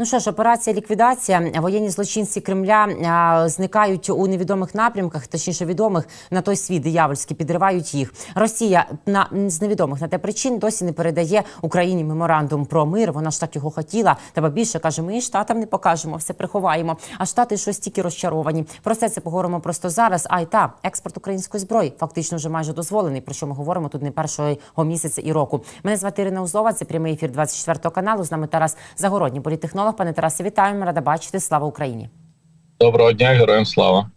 Ну що ж, операція ліквідація. Воєнні злочинці Кремля а, зникають у невідомих напрямках, точніше відомих на той світ диявольський, підривають їх. Росія на з невідомих на те причин досі не передає Україні меморандум про мир. Вона ж так його хотіла. Та більше каже, ми і штатам не покажемо, все приховаємо. А штати щось тільки розчаровані. Про все це поговоримо просто зараз. А й та експорт української зброї фактично вже майже дозволений. Про що ми говоримо тут не першого місяця і року. Мене звати Ірина Узлова. Це прямий ефір 24 каналу. З нами Тарас Загородній, Пане Тарасе, вітаємо. Рада бачити. Слава Україні. Доброго дня, героям слава.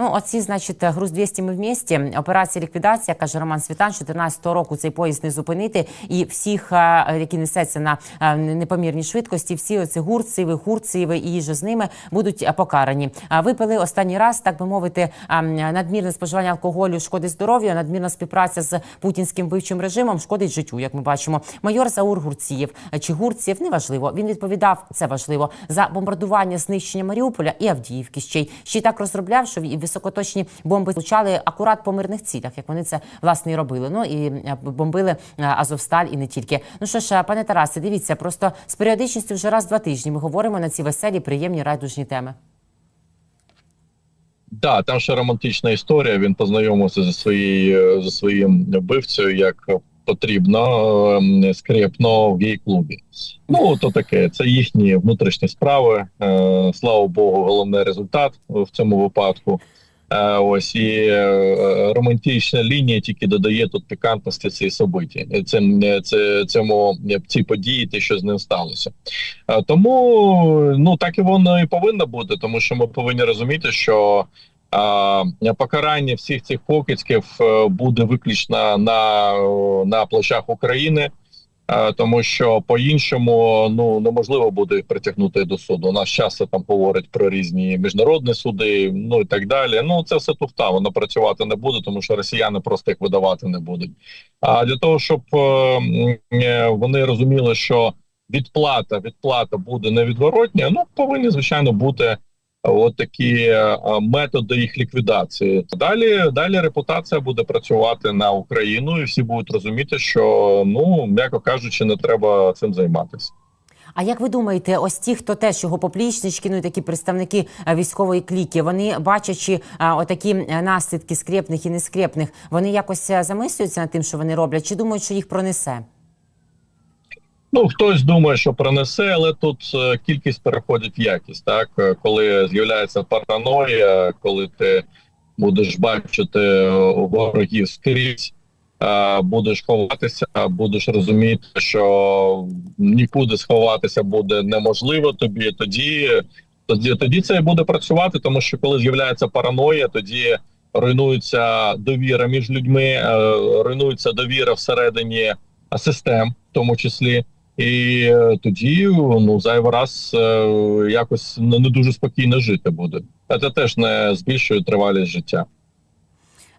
Ну, оці, значить, груз 200 ми вместе. Операція ліквідація, каже Роман Світан, 14 року цей поїзд не зупинити. І всіх, які несеться на а, непомірній швидкості, всі оці гурциви, гурциви і їжа з ними будуть покарані. А випили останній раз, так би мовити, надмірне споживання алкоголю шкодить здоров'ю, надмірна співпраця з путінським вбивчим режимом шкодить життю, як ми бачимо. Майор Заур Гурцієв чи Гурцієв неважливо. Він відповідав це важливо за бомбардування, знищення Маріуполя і Авдіївки. Ще й ще й так розробляв, що і високоточні бомби влучали акурат по мирних цілях, як вони це власне і робили. Ну і е, бомбили е, Азовсталь і не тільки. Ну що ж, пане Тарасе, дивіться, просто з періодичністю вже раз два тижні ми говоримо на ці веселі, приємні райдужні теми. Да, там ще романтична історія. Він познайомився зі своєю зі своїм вбивцею, як потрібно ем, скрепно в гей-клубі. Ну то таке, це їхні внутрішні справи. Е, Слава Богу, головний результат в цьому випадку. Е, Ось і е, романтична лінія тільки додає тут пікантності цій собиті. Цим це цьому цій події, те, що з ним сталося. Тому ну так і воно і повинно бути, тому що ми повинні розуміти, що покарання всіх цих покидьків е, буде виключно на, на площах України. Е, Тому що по-іншому ну неможливо буде притягнути до суду. У нас часто там говорять про різні міжнародні суди, ну і так далі. Ну це все туфта, воно працювати не буде, тому що росіяни просто їх видавати не будуть. А для того, щоб е, е, вони розуміли, що відплата відплата буде невідворотня, ну повинні звичайно бути. От такі е, методи їх ліквідації. Далі далі репутація буде працювати на Україну, і всі будуть розуміти, що ну м'яко кажучи, не треба цим займатися. А як ви думаєте, ось ті, хто теж його поплічнички, ну і такі представники е, військової кліки, вони бачачи а, отакі е, наслідки скрепних і нескрепних, вони якось е, замислюються над тим, що вони роблять, чи думають, що їх пронесе? Ну хтось думає, що пронесе, але тут е, кількість переходить в якість. Так Е, коли з'являється параноя, коли ти будеш бачити е, ворогів скрізь. Будеш ховатися, будеш розуміти, що нікуди сховатися буде неможливо тобі. Тоді, тоді, тоді це буде працювати, тому що коли з'являється параноя, тоді руйнується довіра між людьми, руйнується довіра всередині систем, в тому числі. І е, тоді ну зайвий раз е, якось не, дуже спокійно жити буде. Це теж не збільшує тривалість життя.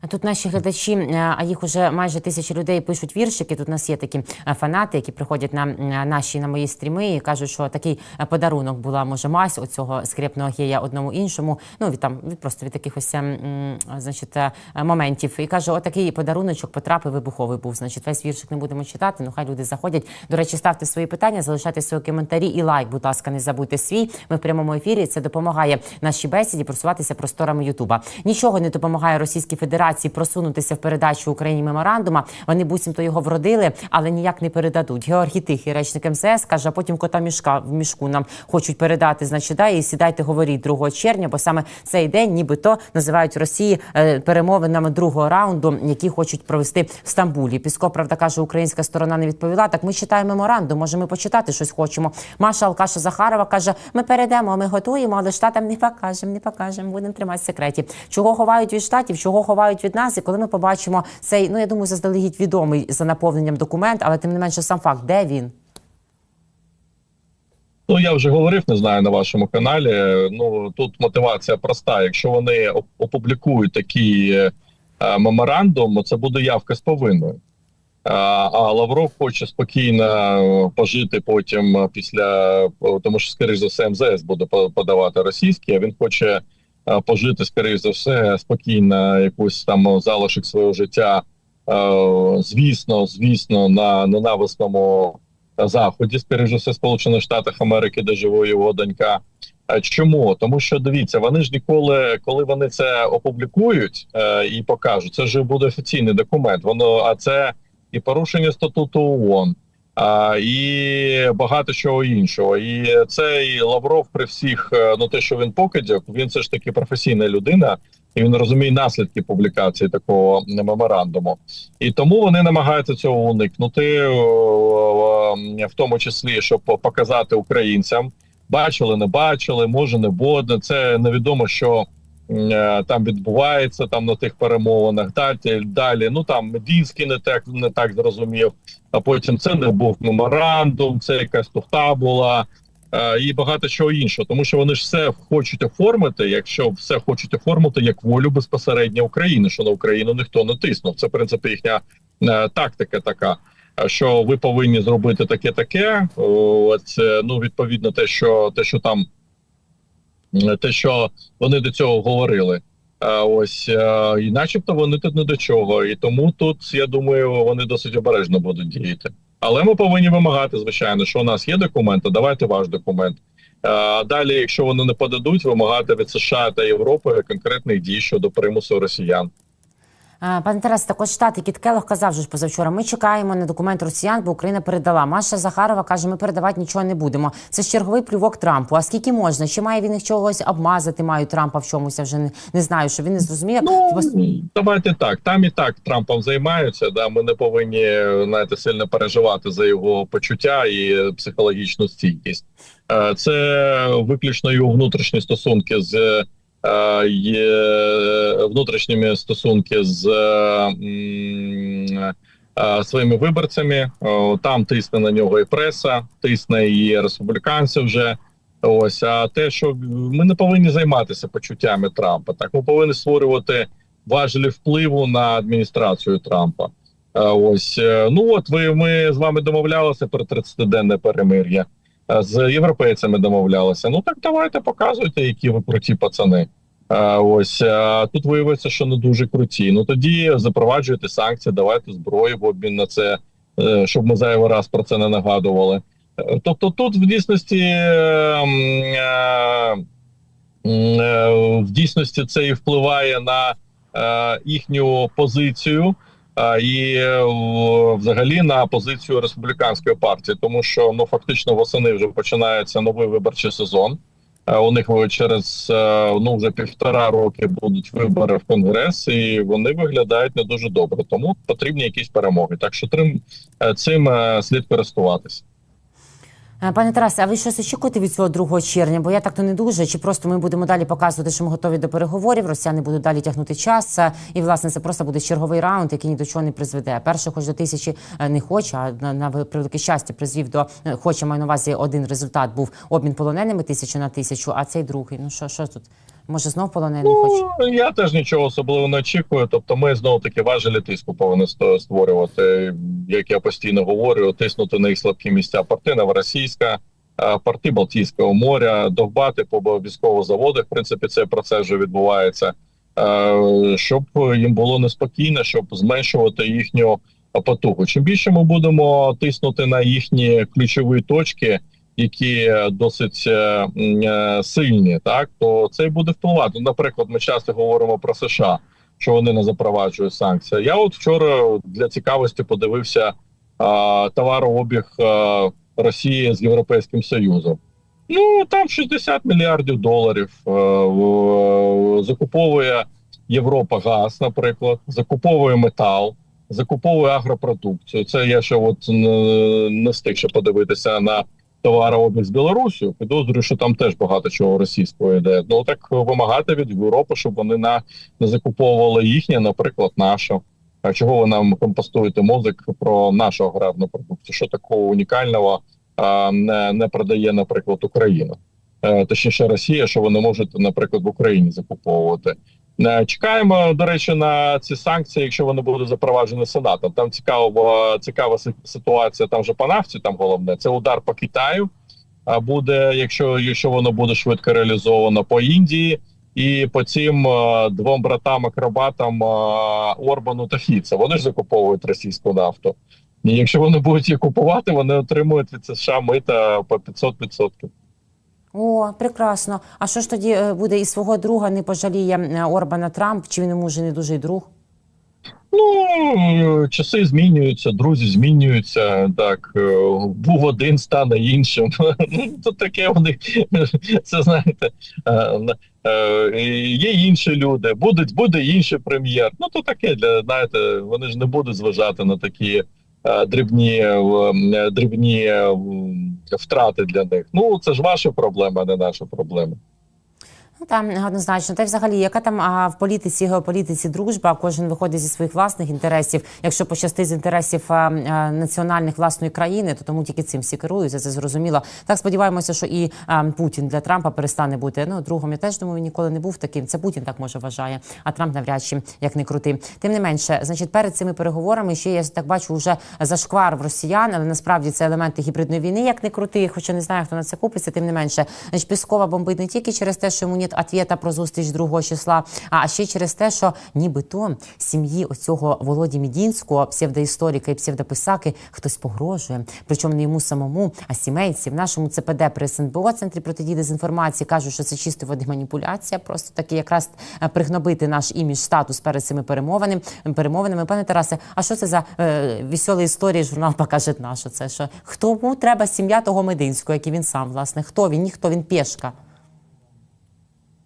Тут наші глядачі, е, а їх уже майже тисячі людей пишуть віршики. Тут у нас є такі е, фанати, які приходять на наші на мої стріми і кажуть, що такий е, подарунок була може мазь оцього скрепного гея одному іншому. Ну від там від просто від таких ось ем, значить е, моментів. І каже, отакий подаруночок потрапив вибуховий був. Значить, весь віршик не будемо читати. Ну хай люди заходять. До речі, ставте свої питання, залишайте свої коментарі і лайк. Будь ласка, не забудьте свій. Ми в прямому ефірі. Це допомагає нашій бесіді просуватися просторами Ютуба. Нічого не допомагає Російській Федерації просунутися в передачу Україні меморандума. Вони буцімто його вродили, але ніяк не передадуть. Георгій Тихий, речник МЗС, каже, а потім кота мішка в мішку нам хочуть передати. Значить, да, і сідайте, говоріть 2 червня, бо саме цей день, нібито називають Росії е, перемовинами другого раунду, які хочуть провести в Стамбулі. Пісков, правда, каже, українська сторона не відповіла. Так ми читаємо меморандум. Може, ми почитати щось хочемо. Маша Алкаша Захарова каже: ми перейдемо, ми готуємо, але штатам не покажемо, не покажемо, будемо тримати секреті. Чого ховають від штатів, чого ховають від нас, і коли ми побачимо цей, ну я думаю, заздалегідь відомий за наповненням документ, але тим не менше сам факт, де він. Ну я вже говорив, не знаю на вашому каналі. Ну тут мотивація проста. Якщо вони опублікують такий е, е, меморандум, це буде явка з повинною. А, Лавров хоче спокійно пожити потім е, після тому, що скоріш за все МЗС буде подавати російський. А він хоче пожити скоріш за все спокійно якусь там залишок свого життя. е, Звісно, звісно, на ненависному заході, скоріш за все, Сполучених Штатах Америки, де живе його донька. Е, Чому? Тому що дивіться, вони ж ніколи, коли вони це опублікують е, і покажуть, це ж буде офіційний документ. Воно а це і порушення статуту ООН, а, і багато чого іншого. І цей Лавров при всіх, е, ну те, що він покидьок, він все ж таки професійна людина, і він розуміє наслідки публікації такого меморандуму. І тому вони намагаються цього уникнути, о, в тому числі, щоб показати українцям. Бачили, не бачили, може не буде. Це невідомо, що е, там відбувається там на тих перемовинах. Далі далі. Ну там Медінський не так не так зрозумів. А потім це не був меморандум, це якась туфта була. е, І багато чого іншого, тому що вони ж все хочуть оформити, якщо все хочуть оформити як волю безпосередньо України, що на Україну ніхто не тиснув. Це в принципі їхня е, тактика така. е, Що ви повинні зробити таке, таке. Це ну відповідно, те, що те, що там е, те, що вони до цього говорили. А Ось е, і, начебто, вони тут не до чого, і тому тут я думаю, вони досить обережно будуть діяти. Але ми повинні вимагати, звичайно, що у нас є документи. Давайте ваш документ. Е, А далі, якщо вони не подадуть, вимагати від США та Європи конкретних дій щодо примусу росіян. Пане Тарасе, також штат Кіт Келох казав же ж позавчора. Ми чекаємо на документ росіян, бо Україна передала. Маша Захарова каже, ми передавати нічого не будемо. Це ж черговий плювок Трампу. А скільки можна? Чи має він їх чогось обмазати? Мають Трампа в чомусь? Я вже не, не знаю, що він не зрозуміє. Ну Пос- давайте так. Там і так Трампом займаються. Да, ми не повинні знаєте, сильно переживати за його почуття і психологічну стійкість. Е, Це виключно його внутрішні стосунки з внутрішніми стосунки з е, е, своїми виборцями. Там тисне на нього і преса, тисне і республіканці вже. Ось а те, що ми не повинні займатися почуттями Трампа, так ми повинні створювати важелі впливу на адміністрацію Трампа. Е, Ось е, ну от ви ми з вами домовлялися про 30-денне перемир'я. Е, З європейцями домовлялися. Ну так давайте показуйте, які ви круті пацани. Е, Ось тут виявиться, що не дуже круті. Ну тоді запроваджуйте санкції, давайте зброю в обмін на це, е, щоб ми зайвий раз про це не нагадували. Е, Тобто, тут в дійсності е, м, е, м, е, в дійсності це і впливає на е, їхню позицію. І е, взагалі на позицію республіканської партії, тому що ну фактично восени вже починається новий виборчий сезон. Е, У них е, через ну вже півтора роки будуть вибори в конгрес, і вони виглядають не дуже добре. Тому потрібні якісь перемоги. Так що цим слід користуватися. Е, Пане Тарасе, а ви щось очікуєте від цього 2 червня? Бо я так то не дуже. Чи просто ми будемо далі показувати, що ми готові до переговорів? Росіяни будуть далі тягнути час. е, І власне це просто буде черговий раунд, який ні до чого не призведе. Перше, хоч до тисячі е, не хоче, а на, на превелике щастя призвів до хоче маю на увазі один результат був обмін полоненими тисячу на тисячу. А цей другий. Ну що, що тут? Може знов полонений хоче? Ну, я теж нічого особливо не очікую. Тобто, ми знову таки важелі тиску повинні створювати. Як я постійно говорю, тиснути на їх слабкі місця. Порти Новоросійська, е, порти Балтійського моря, довбати по військовозаводах. В принципі, цей процес вже відбувається. Е, Щоб їм було неспокійно, щоб зменшувати їхню потугу. Чим більше ми будемо тиснути на їхні ключові точки, які досить е, е, сильні, так то це й буде впливати. Ну, Наприклад, ми часто говоримо про США, що вони не запроваджують санкції. Я от вчора для цікавості подивився а, товарообіг а, Росії з Європейським Союзом. Ну там 60 мільярдів доларів е, в- закуповує Європа газ, наприклад, закуповує метал, закуповує агропродукцію. Це я ще от не, не встиг ще подивитися на товарообіг з Білорусію. Підозрюю, що там теж багато чого російського йде. Ну так вимагати від Європи, щоб вони на не закуповували їхнє, наприклад, наше. А чого ви нам компостуєте мозок про нашу аграрну продукцію? Що такого унікального а, не, не продає, наприклад, Україна? Е, Точніше, Росія, що ви не можете, наприклад, в Україні закуповувати. Е, Чекаємо, до речі, на ці санкції, якщо вони будуть запроваджені Сенатом. Там цікава, цікава ситуація. Там же по нафті, там головне це удар по Китаю. А буде, якщо, якщо воно буде швидко реалізовано по Індії і по цим е, двом братам акробатам е, Орбану та Фіца. Вони ж закуповують російську нафту. І якщо вони будуть їх купувати, вони отримують від США мита по 500%. О, прекрасно. А що ж тоді е, буде і свого друга не пожаліє е, Орбана Трамп? Чи він йому вже не дуже друг? Ну, часи змінюються, друзі змінюються. Так, е, був один, стане іншим. Ну, то таке них, це знаєте, є інші люди, буде, буде інший прем'єр. Ну, то таке для знаєте, вони ж не будуть зважати на такі дрібні, е, дрібні е, втрати для них. Ну, це ж ваша проблема, а не наша проблема. Ну там однозначно. Та й взагалі, яка там а, в політиці, геополітиці дружба, кожен виходить зі своїх власних інтересів. Якщо пощастить з інтересів а, а, національних власної країни, то тому тільки цим всі керуються. Це зрозуміло. Так сподіваємося, що і а, Путін для Трампа перестане бути ну другом. Я теж думаю, він ніколи не був таким. Це Путін так може вважає, а Трамп навряд чи як не крути. Тим не менше, значить, перед цими переговорами ще я так бачу вже зашквар в росіян, але насправді це елементи гібридної війни, як не крути. Хоча не знаю, хто на це купиться. Тим не менше, значить, Піскова бомбить не тільки через те, що йому нет ответа про зустріч 2 числа, а ще через те, що нібито сім'ї оцього Володі Мідінського, псевдоісторика і псевдописаки, хтось погрожує. Причому не йому самому, а сімейці в нашому ЦПД при СНБО центрі протидії дезінформації кажуть, що це чисто води маніпуляція. Просто таки якраз е, пригнобити наш імідж, статус перед цими перемовинами. перемовинами. Пане Тарасе, а що це за е, веселі історії? Журнал покаже наша. Це що хто треба сім'я того Мединського, як і він сам, власне, хто він, ніхто він пєшка.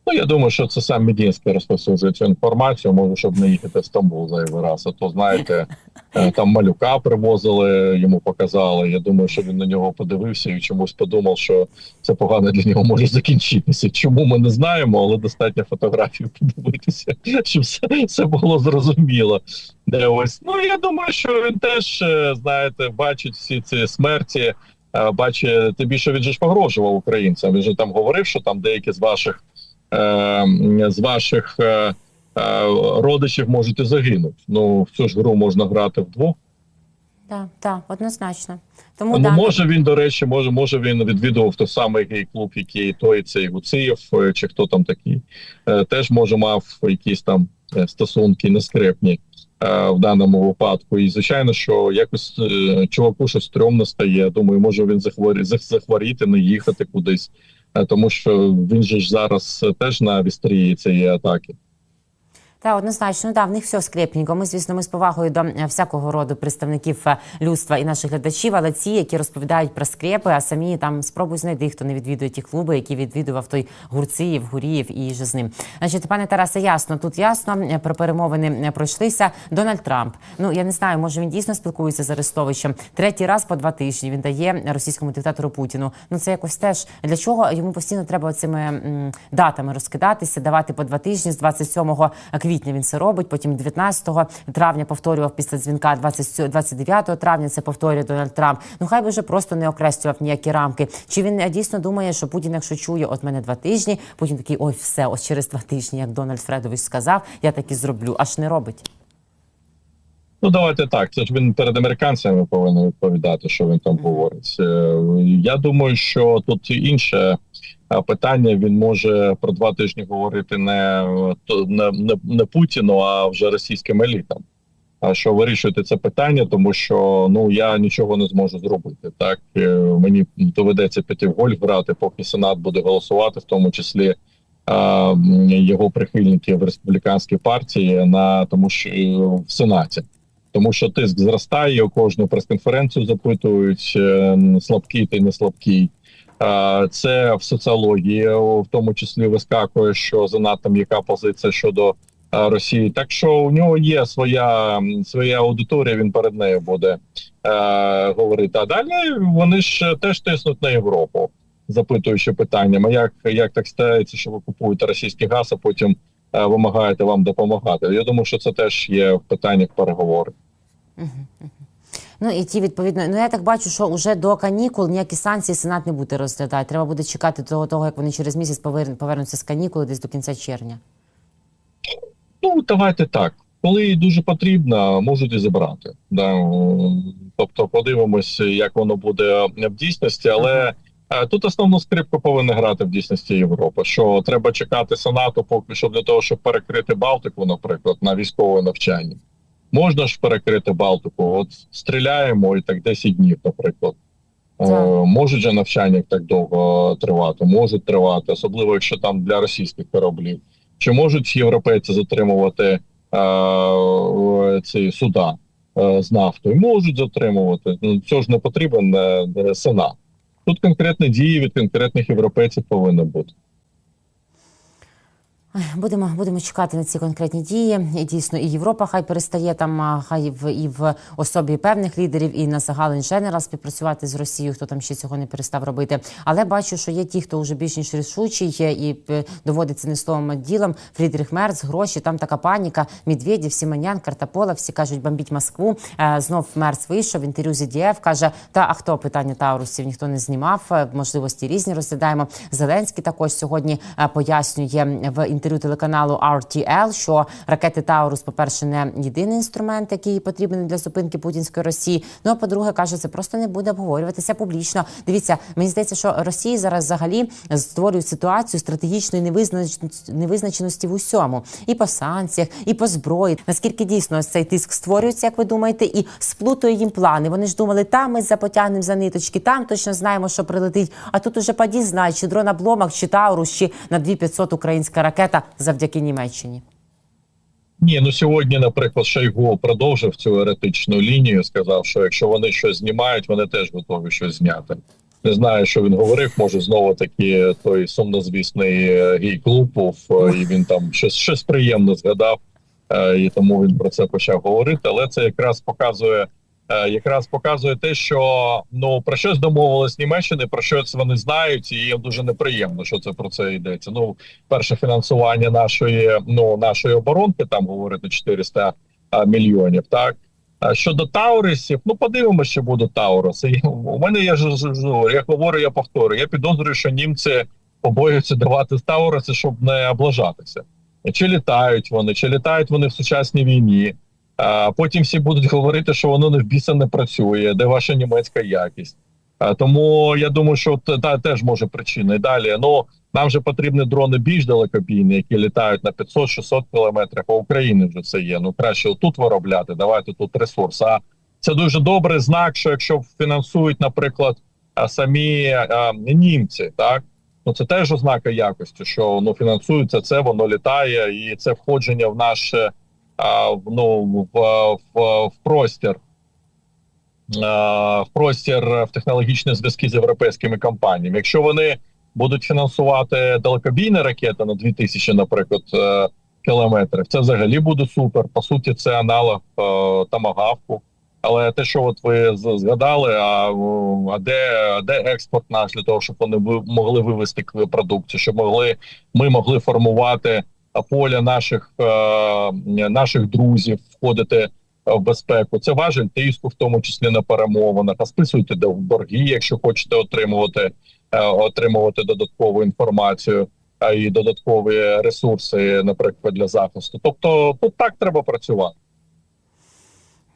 Ну, я думаю, що це сам Медінський розповсюджує цю інформацію, може, щоб не їхати в Стамбул зайвий раз. А то, знаєте, е, там малюка привозили, йому показали. Я думаю, що він на нього подивився і чомусь подумав, що це погано для нього може закінчитися. Чому ми не знаємо, але достатньо фотографій подивитися, щоб все, все було зрозуміло. Де ось, ну я думаю, що він теж, е, знаєте, бачить всі ці смерті. е, Бачить, тим більше він же ж погрожував українцям. Він же там говорив, що там деякі з ваших з ваших е, е, родичів можуть і загинути. Ну в цю ж гру можна грати вдвох. Так, так, однозначно. Тому Ну да. може він, до речі, може, може він відвідував той самий гей-клуб, який той цей Гуциєв, е, чи хто там такий. Е, теж може мав якісь там е, стосунки нескрепні е, в даному випадку. І звичайно, що якось е, чуваку щось стрьомно стає. Думаю, може він захворі, зах- захворіти, не їхати кудись. Е, Тому що він же ж зараз е, теж на вістрії цієї атаки. Та однозначно, да, в них все скрепненько. Ми, звісно, ми з повагою до е, всякого роду представників е, людства і наших глядачів, але ці, які розповідають про скрепи, а самі там спробуй знайти, хто не відвідує ті клуби, які відвідував той Гурциєв, Гурієв і же з ним. Значить, пане Тарасе, ясно, тут ясно е, про перемовини пройшлися. Дональд Трамп. Ну я не знаю, може він дійсно спілкується з Арестовичем. Третій раз по два тижні він дає російському диктатору Путіну. Ну це якось теж для чого йому постійно треба цими датами розкидатися, давати по два тижні з 27 квітня він це робить. Потім 19 травня повторював після дзвінка 20, 29 травня. Це повторює Дональд Трамп. Ну хай би вже просто не окреслював ніякі рамки. Чи він е, дійсно думає, що Путін, якщо чує, от мене два тижні, Путін такий, ой, все, ось через два тижні, як Дональд Фредович сказав, я так і зроблю. Аж не робить. Ну, давайте так. Це ж він перед американцями повинен відповідати, що він там говорить. Е, Я думаю, що тут інше е, питання. Він може про два тижні говорити не, не, не, не Путіну, а вже російським елітам. А що вирішувати це питання, тому що ну я нічого не зможу зробити. Так Е, мені доведеться піти в гольф грати, поки Сенат буде голосувати, в тому числі м, його прихильників республіканської партії на тому, що в Сенаті тому що тиск зростає, у кожну прес-конференцію запитують е, слабкий ти не слабкий. Це в соціології, в тому числі вискакує, що занадто м'яка позиція щодо е, Росії. Так що у нього є своя своя аудиторія. Він перед нею буде е, говорити. А далі вони ж теж тиснуть на Європу, запитуючи питаннями, як, як так стається, що ви купуєте російський газ, а потім вимагаєте вам допомагати. Я думаю, що це теж є в питаннях переговорів. Ну і ті відповідно. Ну я так бачу, що вже до канікул ніякі санкції Сенат не буде розглядати. Треба буде чекати того, того як вони через місяць повер- повернуться з канікули десь до кінця червня. Ну, давайте так. Коли дуже потрібно, можуть і забрати. Да. Тобто подивимось, як воно буде в дійсності, але е, тут основну скрипку повинна грати в дійсності Європа. Що треба чекати Сенату, поки що для того, щоб перекрити Балтику, наприклад, на військове навчання. Можна ж перекрити Балтику. От стріляємо і так 10 днів, наприклад. Е, можуть же навчання так довго тривати, можуть тривати, особливо якщо там для російських кораблів. Чи можуть європейці затримувати е, ці суда е, з нафтою? Можуть затримувати. Ну, цього ж не потрібен е, е, Сенат. Тут конкретні дії від конкретних європейців повинні бути. Будемо будемо чекати на ці конкретні дії. І дійсно, і Європа хай перестає там, хай в і в особі певних лідерів, і на загалин Женерал співпрацювати з Росією, хто там ще цього не перестав робити. Але бачу, що є ті, хто вже більш ніж рішучий і е, доводиться не словом а ділом. Фрідріх Мерц, гроші, там така паніка. Медведєв, Сіманян, Картапола, всі кажуть, бомбіть Москву. Е, Знов Мерц вийшов інтерв'ю з EDF, каже: та а хто питання Таурусів ніхто не знімав. е, Можливості різні розглядаємо. Зеленський також сьогодні пояснює в інтерв'ю телеканалу RTL, що ракети Таурус, по-перше, не єдиний інструмент, який потрібен для зупинки путінської Росії. Ну а по-друге, каже, це просто не буде обговорюватися публічно. Дивіться, мені здається, що Росія зараз взагалі створює ситуацію стратегічної невизнач- невизначеності в усьому, і по санкціях, і по зброї. Наскільки дійсно цей тиск створюється, як ви думаєте, і сплутує їм плани. Вони ж думали, там ми запотягнемо за ниточки, там точно знаємо, що прилетить. А тут уже паді знають, чи дрон обломок, чи Таурус, чи на 2500 українська ракета завдяки Німеччині. Ні, ну сьогодні, наприклад, Шойгу продовжив цю еретичну лінію. Сказав, що якщо вони щось знімають, вони теж готові щось зняти. Не знаю, що він говорив. Може, знову таки той сумнозвісний е, гей-клуб був, е, і він там щось щось приємне згадав, е, і тому він про це почав говорити. Але це якраз показує, якраз показує те, що ну про щось домовились Німеччини, про щось вони знають, і їм дуже неприємно, що це про це йдеться. Ну, перше фінансування нашої ну нашої оборонки, там говорити 400 а, мільйонів. Так а щодо Таурисів, ну подивимося, що будуть Тауруси. І У мене я ж ж- я говорю, я повторю. Я підозрюю, що німці побоюються давати Тауруси, щоб не облажатися. Чи літають вони, чи літають вони в сучасній війні. А потім всі будуть говорити, що воно не в біса не працює, де ваша німецька якість. А, тому я думаю, що та теж може причина. І далі ну нам же потрібні дрони більш далекобійні, які літають на 500-600 кілометрів. А в Україні вже це є. Ну краще тут виробляти. Давайте тут ресурс. А це дуже добрий знак, що якщо фінансують, наприклад, самі а, німці, так ну це теж ознака якості, що ну фінансується це, воно літає, і це входження в наше ну в, в, в простір. В простір в технологічні зв'язки з європейськими компаніями. Якщо вони будуть фінансувати далекобійні ракети на 2000, наприклад, е, кілометрів, це взагалі буде супер. По суті, це аналог е, тамагавку. Але те, що от ви згадали, а, а де, де експорт наш для того, щоб вони могли вивести продукцію, щоб могли ми могли формувати поля наших е, наших друзів, входити е, в безпеку. Це важель тиску, в тому числі на перемовинах. А списуйте борги, якщо хочете отримувати е, отримувати додаткову інформацію і додаткові ресурси, наприклад, для захисту. Тобто, тут так треба працювати.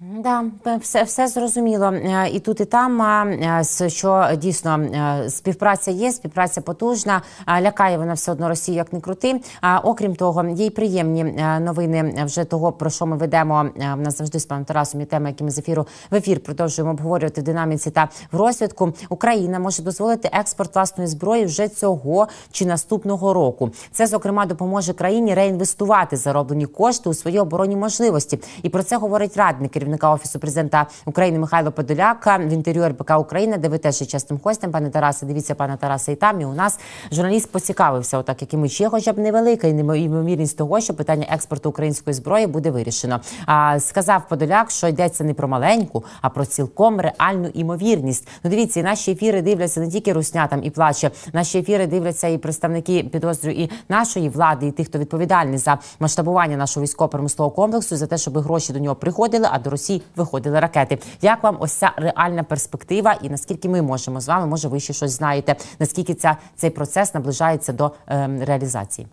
Да, все, все зрозуміло. Е, І тут, і там, е, що дійсно е, співпраця є, співпраця потужна. Лякає вона все одно Росію, як не крути. А окрім того, є й приємні новини вже того, про що ми ведемо. В нас завжди з паном Тарасом є теми, які ми з ефіру в ефір продовжуємо обговорювати в динаміці та в розвитку. Україна може дозволити експорт власної зброї вже цього чи наступного року. Це зокрема допоможе країні реінвестувати зароблені кошти у свої оборонні можливості. І про це говорить радник керівника офісу президента України Михайло Подоляк в інтерв'ю РБК Україна, де ви теж є частим гостем, пане Тарасе. Дивіться, пане Тарасе, і там і у нас журналіст поцікавився, отак як і ми чи є хоча б невелика і ймовірність того, що питання експорту української зброї буде вирішено. А сказав Подоляк, що йдеться не про маленьку, а про цілком реальну імовірність. Ну дивіться, і наші ефіри дивляться не тільки русня там і плаче. Наші ефіри дивляться і представники підозрюю і нашої влади, і тих, хто відповідальний за масштабування нашого військово-промислового комплексу, за те, щоб гроші до нього приходили, а до Росії виходили ракети. Як вам ось ця реальна перспектива, і наскільки ми можемо з вами, може, ви ще щось знаєте, наскільки ця цей процес наближається до ем, реалізації?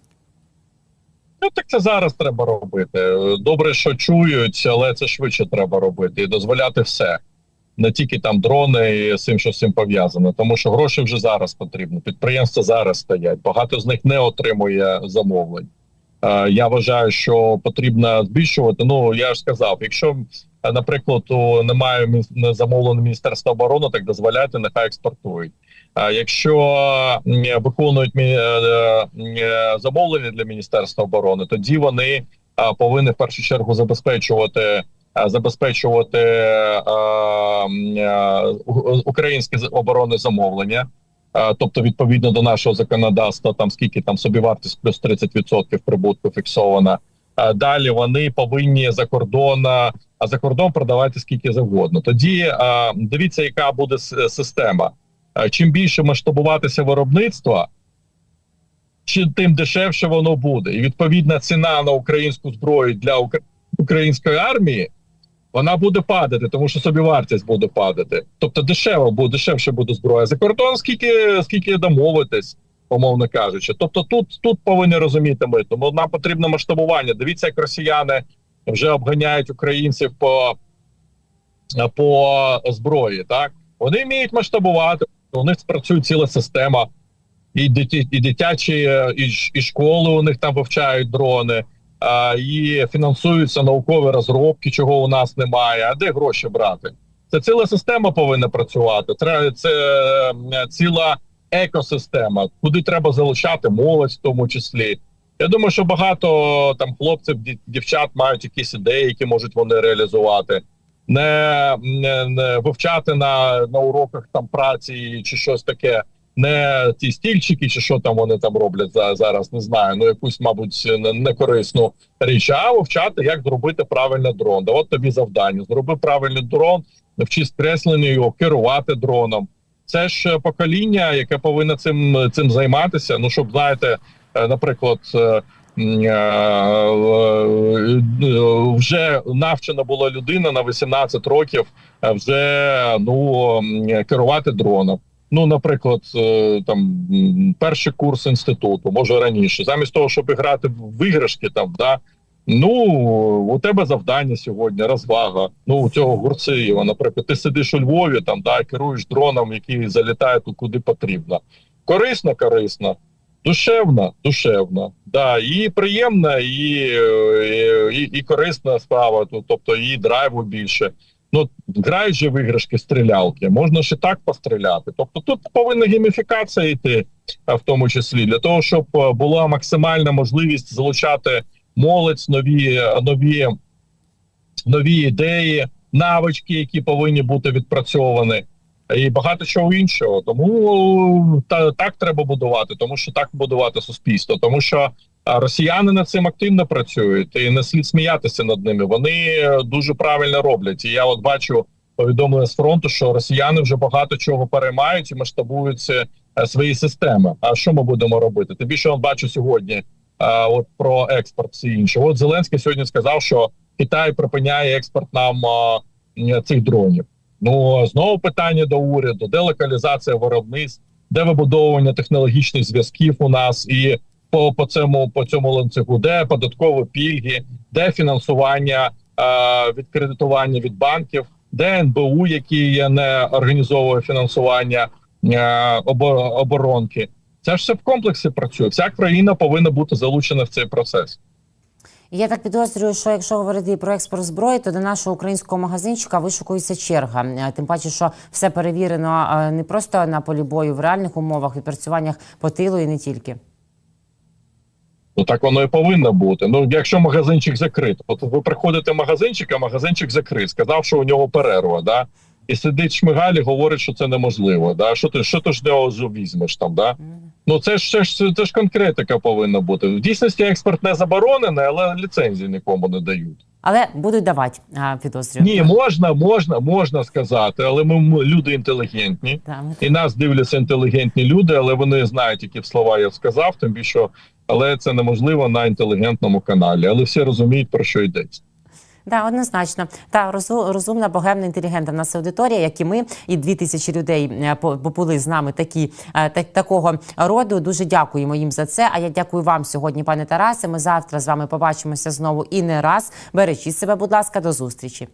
Ну так це зараз треба робити. Добре, що чують, але це швидше треба робити і дозволяти все. Не тільки там дрони і цим, що з цим пов'язано, тому що гроші вже зараз потрібні. Підприємства зараз стоять. Багато з них не отримує замовлень. Е, Я вважаю, що потрібно збільшувати. Ну я ж сказав, якщо е, наприклад немає замовлено міністерства оборони, так дозволяйте, нехай експортують. Якщо виконують мі- е, е, замовлення для міністерства оборони, тоді вони повинні в першу чергу забезпечувати забезпечувати е, е, українське оборонне замовлення. А, Тобто, відповідно до нашого законодавства, там скільки там собівартість плюс 30% прибутку фіксована. Далі вони повинні за кордон, а за кордон продавати скільки завгодно. Тоді дивіться, яка буде система. Чим більше масштабуватися виробництва, чи тим дешевше воно буде. І відповідна ціна на українську зброю для української армії вона буде падати, тому що собівартість буде падати. Тобто дешево буде дешевше буде зброя. За кордон скільки скільки домовитись, умовно кажучи. Тобто, тут тут повинні розуміти ми. Тому нам потрібно масштабування. Дивіться, як росіяни вже обганяють українців по, по зброї. Так вони вміють масштабувати. У них спрацює ціла система. І диті, і дитячі, і, школи у них там вивчають дрони, і фінансуються наукові розробки, чого у нас немає. А де гроші брати? Це ціла система повинна працювати. Це ціла екосистема, куди треба залучати молодь, в тому числі. Я думаю, що багато там хлопців, дів- дівчат мають якісь ідеї, які можуть вони реалізувати. Не, не, не вивчати на, на уроках там праці чи щось таке не ті стільчики, чи що там вони там роблять за зараз, не знаю. Ну якусь, мабуть, не- некорисну річ, а вивчати, як зробити правильно дрон. Да от тобі завдання. Зроби правильний дрон, навчись кресленню його, керувати дроном. Це ж покоління, яке повинно цим цим займатися. Ну щоб знаєте, е, наприклад. е, е, е, Вже навчена була людина на 18 років е, вже ну керувати дроном. Ну, наприклад, е, там перший курс інституту, може раніше, замість того, щоб грати в іграшки, там да. Ну у тебе завдання сьогодні, розвага. Ну у цього Гурциєва, наприклад, ти сидиш у Львові, там да керуєш дроном, який залітає туди, куди потрібно. Корисно, корисно, душевно, душевно. Да, і приємна, і, е, і, і корисна справа. ну, Тобто і драйву більше. Ну, грають же в стрілялки, можна і так постріляти. Тобто тут повинна гейміфікація йти, в тому числі, для того, щоб е, була максимальна можливість залучати молодь, нові, нові, нові ідеї, навички, які повинні бути відпрацьовані, і багато чого іншого. Тому та, так треба будувати, тому що так будувати суспільство, тому що. Росіяни над цим активно працюють, і не слід сміятися над ними. Вони е, дуже правильно роблять. І я от бачу повідомлення з фронту, що росіяни вже багато чого переймають і масштабують е, свої системи. А що ми будемо робити? Тим більше я бачу сьогодні. А, От про експорт все інше. От Зеленський сьогодні сказав, що Китай припиняє експорт нам а, цих дронів. Ну знову питання до уряду: де локалізація виробництв, де вибудовування технологічних зв'язків у нас і по, по цьому по цьому ланцюгу, де податкові пільги, де фінансування е, від кредитування від банків, де НБУ, які не організовує фінансування е, оборонки. Це ж все в комплексі працює. Вся країна повинна бути залучена в цей процес. Я так підозрюю, що якщо говорити про експорт зброї, то до нашого українського магазинчика вишукується черга. Тим паче, що все перевірено не просто на полі бою в реальних умовах, відпрацюваннях по тилу і не тільки. Ну так воно і повинно бути. Ну якщо магазинчик закрит, от ви приходите в магазинчик, а магазинчик закрит, сказав, що у нього перерва, да. І сидить шмигаль і говорить, що це неможливо. Да? Що ти що ти ж нього візьмеш там? Да? Ну це ж це ж це ж конкретика повинна бути. В дійсності експорт не заборонений, але ліцензії нікому не дають. Але будуть давати, підозрюю. Ні, можна, можна, можна сказати, але ми люди інтелігентні, Та, і нас дивляться інтелігентні люди, але вони знають, які слова я сказав. Тим більше, але це неможливо на інтелігентному каналі. Але всі розуміють про що йдеться. Да, однозначно. Та розу- розумна, богемна, інтелігентна в нас аудиторія, як і ми, і дві тисячі людей були по- побули з нами такі, е, так, такого роду. Дуже дякуємо їм за це. А я дякую вам сьогодні, пане Тарасе. Ми завтра з вами побачимося знову і не раз. Бережіть себе, будь ласка, до зустрічі.